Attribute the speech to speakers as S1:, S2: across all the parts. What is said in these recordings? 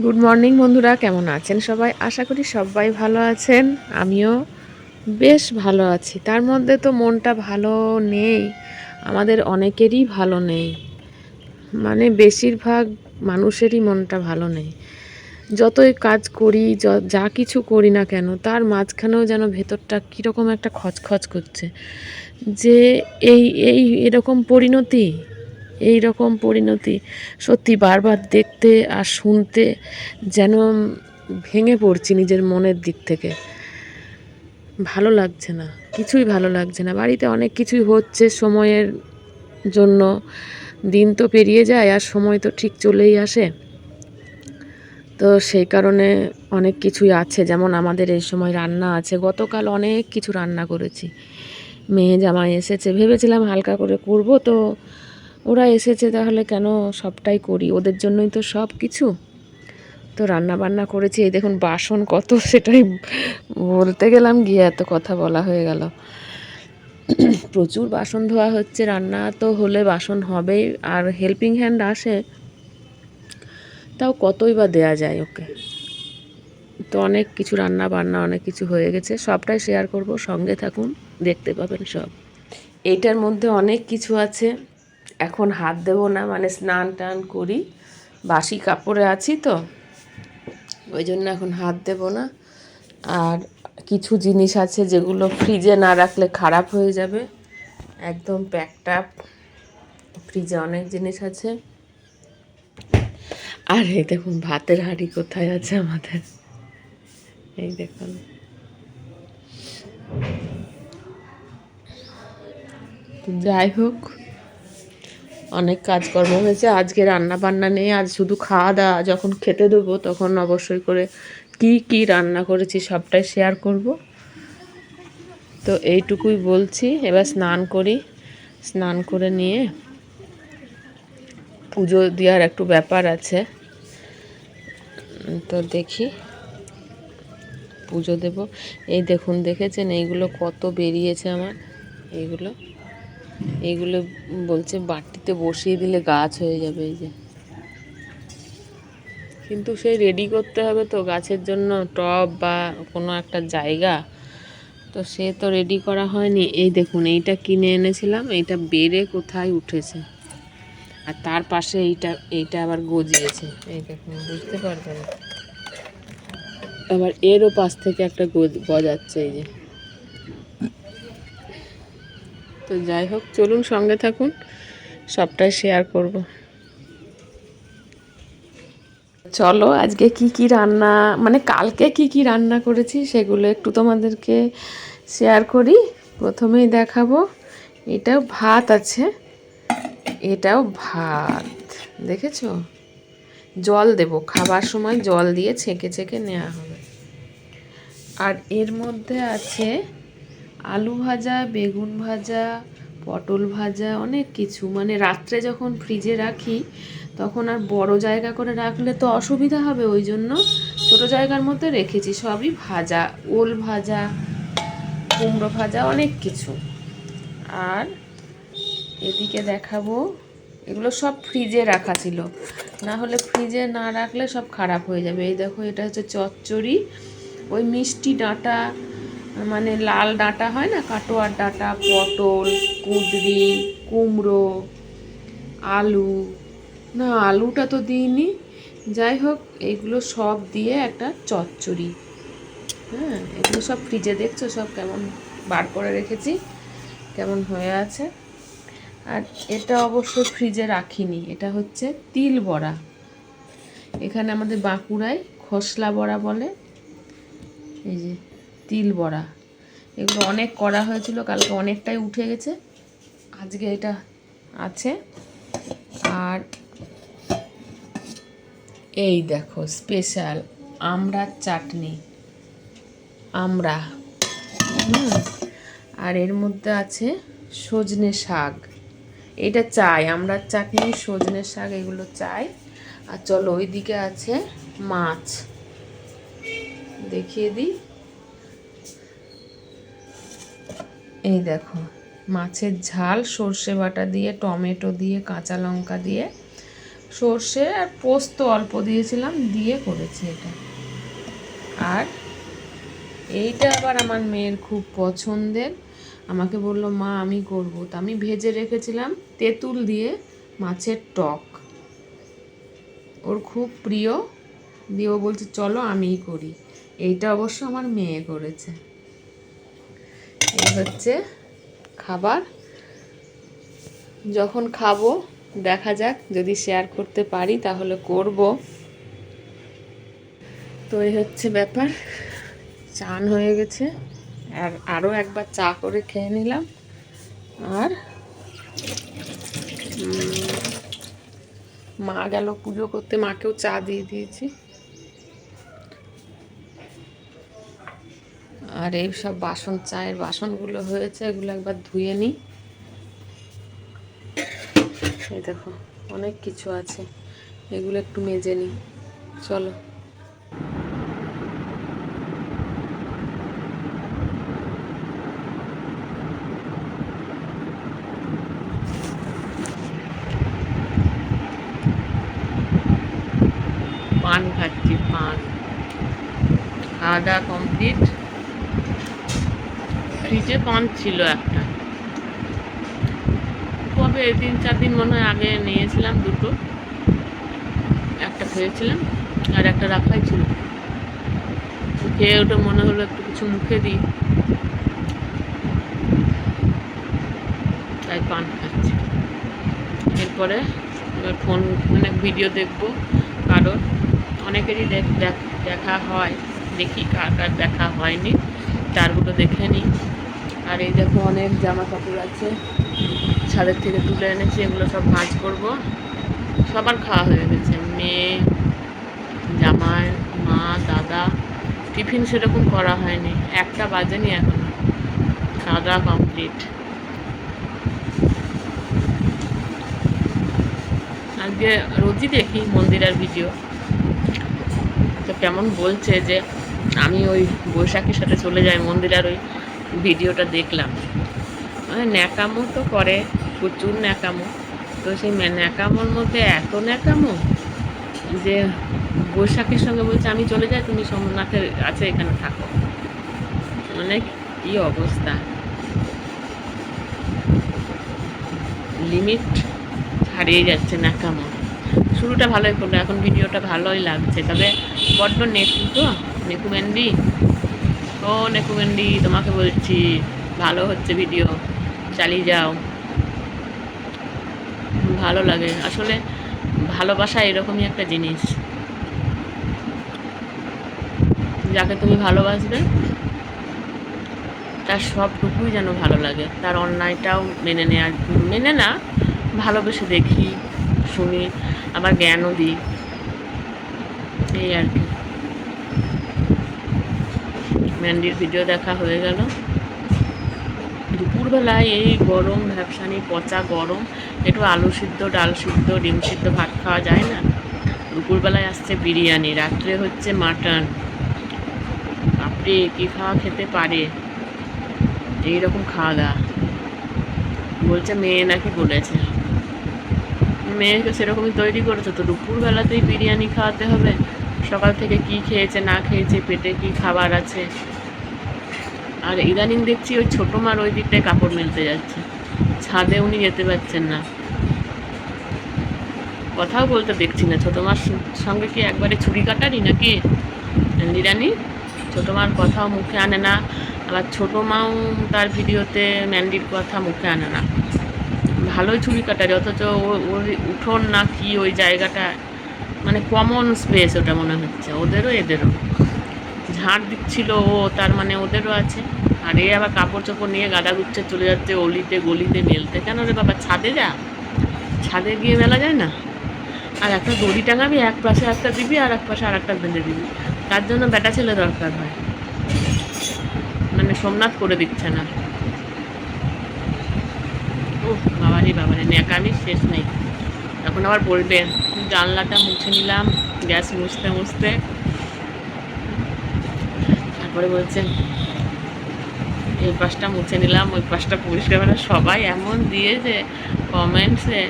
S1: Good morning বন্ধুরা, কেমন আছেন সবাই? আশা করি সবাই ভালো আছেন। আমিও বেশ ভালো আছি। তার মধ্যে তো মনটা ভালো নেই, আমাদের অনেকেরই ভালো নেই। মানে বেশিরভাগ মানুষেরই মনটা ভালো নেই। যতই কাজ করি যা কিছু করি না কেন, তার মাঝখানেও যেন ভেতরটা কীরকম একটা খচখচ করছে। যে এই এই এরকম পরিণতি এই রকম পরিণতি। সত্যি বারবার দেখতে আর শুনতে যেন ভেঙে পড়ছি নিজের মনের দিক থেকে। ভালো লাগছে না, কিছুই ভালো লাগছে না। বাড়িতে অনেক কিছুই হচ্ছে সময়ের জন্য। দিন তো পেরিয়ে যায় আর সময় তো ঠিক চলেই আসে। তো সেই কারণে অনেক কিছুই আছে। যেমন আমাদের এই সময় রান্না আছে। গতকাল অনেক কিছু রান্না করেছি। মেয়ে জামাই এসেছে। ভেবেছিলাম হালকা করে করব তো ওরা এসেছে তাহলে কেন সবটাই করি? ওদের জন্যই তো সব কিছু তো রান্না বান্না করেছি। এই দেখুন, বাসন কত, সেটাই বলতে গেলাম, গিয়ে এত কথা বলা হয়ে গেল। প্রচুর বাসন ধোয়া হচ্ছে, রান্না তো হলে বাসন হবেই। আর হেল্পিং হ্যান্ড আসে, তাও কতই বা দেয়া যায় ওকে। তো অনেক কিছু রান্না বান্না অনেক কিছু হয়ে গেছে। সবটাই শেয়ার করব, সঙ্গে থাকুন, দেখতে পাবেন সব। এইটার মধ্যে অনেক কিছু আছে। এখন হাত দেবো না মানে স্নান টান করি। বাসি কাপড়ে আছি তো, ওই জন্য এখন হাত দেবো না। আর কিছু জিনিস আছে যেগুলো ফ্রিজে না রাখলে খারাপ হয়ে যাবে। একদম প্যাকটাপ ফ্রিজে অনেক জিনিস আছে। আর এই দেখুন, ভাতের হাঁড়ি কোথায় আছে আমাদের? এই দেখুন। যাই হোক অনেক কাজকর্ম হয়েছে। আজকে রান্না বান্না নেই, আজ শুধু খাওয়া দাওয়া যখন খেতে দেবো তখন অবশ্যই করে কি কি রান্না করেছি সবটাই শেয়ার করব। তো এইটুকুই বলছি। এবার স্নান করি। স্নান করে নিয়ে পুজো দেওয়ার একটু ব্যাপার আছে। তো দেখি পুজো দেব। এই দেখুন, দেখেছেন? এইগুলো কত বেরিয়েছে আমার। এইগুলো এইগুলো বলছে বাটিতে বসিয়ে দিলে গাছ হয়ে যাবে এই যে। কিন্তু সেই রেডি করতে হবে তো গাছের জন্য টব বা কোনো একটা জায়গা। তো সে তো রেডি করা হয়নি। এই দেখুন, এইটা কিনে এনেছিলাম, এইটা বেড়ে কোথায় উঠেছে। আর তার পাশে এইটা এইটা আবার গজিয়েছে। এই দেখুন, বুঝতে পারবেন আবার এরও পাশ থেকে একটা গজ, গজাচ্ছে এই যে। তো যাই হোক, চলুন সঙ্গে থাকুন, সবটাই শেয়ার করব। চলো, আজকে কি কি রান্না মানে কালকে কি কি রান্না করেছি সেগুলো একটু তোমাদেরকে শেয়ার করি। প্রথমেই দেখাবো, এটাও ভাত আছে, এটাও ভাত, দেখেছ? জল দেব, খাবার সময় জল দিয়ে ছেঁকে ছেঁকে নেওয়া হবে। আর এর মধ্যে আছে আলু ভাজা, বেগুন ভাজা, পটল ভাজা, অনেক কিছু। মানে রাত্রে যখন ফ্রিজে রাখি, তখন আর বড় জায়গা করে রাখলে তো অসুবিধা হবে, ওই জন্য ছোটো জায়গার মধ্যে রেখেছি। সবই ভাজা, ওল ভাজা, কুমড়ো ভাজা, অনেক কিছু। আর এদিকে দেখাবো, এগুলো সব ফ্রিজে রাখা ছিল। না হলে ফ্রিজে না রাখলে সব খারাপ হয়ে যাবে। এই দেখো, এটা হচ্ছে চচ্চড়ি। ওই মিষ্টি ডাঁটা মানে লাল ডাঁটা হয় না, কাটোয়ার ডাঁটা, পটল, কুঁদরি, কুমড়ো, আলু। না, আলুটা তো দিইনি। যাই হোক, এগুলো সব দিয়ে একটা চচ্চড়ি। হ্যাঁ এগুলো সব ফ্রিজে দেখছ, সব কেমন বার করে রেখেছি, কেমন হয়ে আছে। আর এটা অবশ্য ফ্রিজে রাখিনি, এটা হচ্ছে তিল বড়া। এখানে আমাদের বাঁকুড়ায় খসলা বড়া বলে। এই যে তিল বড়া। এগুলো অনেক করা হয়েছিল, কালকে অনেকটাই উঠে গেছে। আজকে এটা আছে। আর এই দেখো স্পেশাল আমড়ার চাটনি। আমড়া। আর এর মধ্যে আছে সজনে শাক। এটা চাই আমরা চাটনি, সজনে শাক, এগুলো চাই। আর চলো ওইদিকে আছে মাছ। দেখিয়ে দিই। এই দেখো, মাছের ঝাল, সর্ষে বাটা দিয়ে, টমেটো দিয়ে, কাঁচা লঙ্কা দিয়ে। সর্ষে আর পোস্ত অল্প দিয়েছিলাম, দিয়ে করেছি এটা। আর এইটা আবার আমার মেয়ের খুব পছন্দের। আমাকে বলল, মা, আমি করব। তা আমি ভেজে রেখেছিলাম তেঁতুল দিয়ে মাছের টক। ওর খুব প্রিয়। দিয়ে ও বলছে, চলো আমিই করি। এইটা অবশ্য আমার মেয়ে করেছে। হচ্ছে খাবার। যখন খাব, দেখা যাক, যদি শেয়ার করতে পারি, তাহলে করব। তো এই হচ্ছে ব্যাপার। চান হয়ে গেছে। আর আরও একবার চা করে খেয়ে নিলাম। আর মা গেল পুজো করতে, মাকেও চা দিয়ে দিয়েছি। আর এই সব বাসন, চায়ের বাসনগুলো হয়েছে, এগুলো একবার ধুয়ে নিই। দেখো, অনেক কিছু আছে, এগুলো একটু মেজে নিই। চলো। পান খাচ্ছি পান। খাওয়া দাওয়া কমপ্লিট। ফ্রিজে পান ছিল একটা। কবে? তিন চার দিন মনে হয় আগে নিয়েছিলাম দুটো। একটা খেয়েছিলাম আর একটা রাখাই ছিল। খেয়ে ওটা মনে হলো একটু কিছু মুখে দিই। তাই পান খাচ্ছি। এরপরে এবার ফোন মানে ভিডিও দেখব কারোর। অনেকেরই দেখ- দেখ- দেখা হয়। দেখি কার কার দেখা হয়নি। তারগুলো দেখে নিই। আর এই দেখো অনেক জামা কাপড় আছে। ছাদের থেকে তুলে এনেছি, এগুলো সব ভাঁজ করব। সবার খাওয়া হয়ে গেছে। মেয়ে, জামাই, মা, দাদা, টিফিন সেরকম করা হয়নি। একটা বাজেনি এখন। খাওয়া কমপ্লিট। আজকে রোজই দেখি মন্দিরের ভিডিও। তো কেমন বলছে যে, আমি ওই বৈশাখীর সাথে চলে যাই মন্দিরের ওই ভিডিওটা দেখলাম। মানে ন্যাকামো তো করে, প্রচুর ন্যাকামো। তো সেই ন্যাকামোর মধ্যে এত ন্যাকামো যে বৈশাখীর সঙ্গে বলছে, আমি চলে যাই, তুমি সোমনাথের আছে, এখানে থাকো। মানে কি অবস্থা? লিমিট হারিয়ে যাচ্ছে ন্যাকামো। শুরুটা ভালোই করল, এখন ভিডিওটা ভালোই লাগছে। তবে বড্ড নেকু তো নেকু ও নেকু ম্যান্ডি তোমাকে বলছি। ভালো হচ্ছে ভিডিও চালিয়ে যাও। ভালো লাগে। আসলে ভালোবাসা এরকমই একটা জিনিস। যাকে তুমি ভালোবাসবে, তার সবটুকুই যেন ভালো লাগে। তার অন্যায়টাও মেনে নেওয়ার মেনে না, ভালোবেসে দেখি, শুনি, আবার জ্ঞানও দিই। এই আর কি। ম্যান্ডির ভিডিও দেখা হয়ে গেল। দুপুরবেলায় এই গরম ভ্যাপসানি পচা গরম, একটু আলু সিদ্ধ, ডাল সিদ্ধ, ডিম সিদ্ধ ভাত খাওয়া যায় না। দুপুরবেলায় আসছে বিরিয়ানি, রাত্রে হচ্ছে মাটন। বাপরে, কী খাওয়া খেতে পারে? এইরকম খাওয়া দাওয়া বলছে মেয়ে নাকি বলেছে। মেয়েকে সেরকমই তৈরি করেছে, তো দুপুরবেলাতেই বিরিয়ানি খাওয়াতে হবে। সকাল থেকে কি খেয়েছে, না খেয়েছে, পেটে কি খাবার আছে। আর ইদানিং দেখছি ওই ছোটো মার ওই দিকটায় কাপড় মেলতে যাচ্ছে। ছাদে উনি যেতে পারছেন না। কথাও বলতে দেখছি না। ছোটো মার সঙ্গে কি একবারে ছুরি কাটারি নাকি? নিরানি? ছোটো মার কথাও মুখে আনে না। আবার ছোটো মাও তার ভিডিওতে ম্যান্ডির কথা মুখে আনে না। ভালোই ছুরি কাটারি, অথচ ওর উঠোন না কি ওই জায়গাটা। মানে কমন স্পেস ওটা মনে হচ্ছে। ওদেরও এদেরও। ঝাড় দিচ্ছিল ও, তার মানে ওদেরও আছে। আর এ আবার কাপড় চোপড় নিয়ে গাদা গুচ্ছে চলে যাচ্ছে অলিতে, গলিতে, মেলতে। কেন রে বাবা, ছাদে যা। ছাদে গিয়ে মেলা যায় না? আর একটা দড়ি টাঙাবি, এক পাশে একটা দিবি, আর এক পাশে আর একটা বেঁধে দিবি। তার জন্য বেটা ছেলে দরকার হয়। মানে সোমনাথ করে দিচ্ছে না। ও বাবারি বাবারি, ন্যাকামি শেষ নেই। এখন আবার বলবে। জানলাটা মুছে নিলাম, গ্যাস মুছতে মুছতে। তারপরে বলছে, এই পাশটা মুছে নিলাম, ওই পাশটা পরিষ্কার করে। সবাই এমন দিয়েছে কমেন্টসে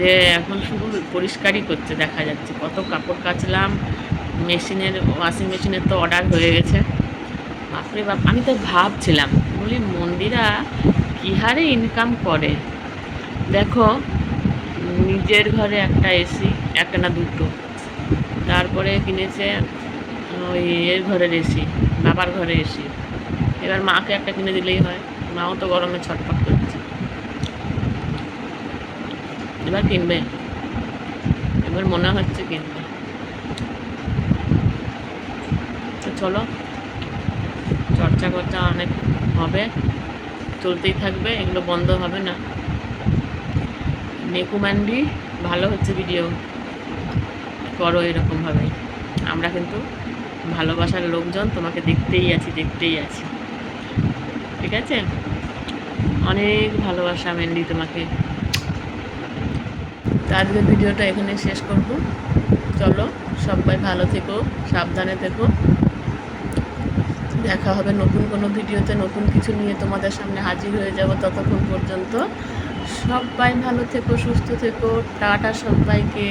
S1: যে এখন শুধু পরিষ্কারই করছে, দেখা যাচ্ছে। কত কাপড় কাচলাম, মেশিনের ওয়াশিং মেশিনের তো অর্ডার হয়ে গেছে। বাপরে বাপ, আমি তো ভাবছিলাম, বলি মন্দিরা কী হারে ইনকাম করে? দেখো, নিজের ঘরে একটা এসি একটা না দুটো। তারপরে কিনেছে ওই এর ঘরের এসি বাবার ঘরে এসি এবার মাকে একটা কিনে দিলেই হয়। মাও তো গরমে ছটফট করছে। এবার কিনবে। এবার মনে হচ্ছে কিনবে। তো চলো, চর্চা করতে অনেক হবে। চলতেই থাকবে, এগুলো বন্ধ হবে না। নেকুম্যান্ডি ভালো হচ্ছে ভিডিও করো এরকমভাবে। আমরা কিন্তু ভালোবাসার লোকজন, তোমাকে দেখতেই আছি দেখতেই আছি। ঠিক আছে? অনেক ভালোবাসা মেনলি তোমাকে। তো আজকের ভিডিওটা এখানে শেষ করব। চলো, সবাই ভালো থেকো, সাবধানে থেকো। দেখা হবে নতুন কোনো ভিডিওতে, নতুন কিছু নিয়ে তোমাদের সামনে হাজির হয়ে যাব ততক্ষণ পর্যন্ত। সবাই ভালো থেকো, সুস্থ থেকো। টাটা সবাইকে।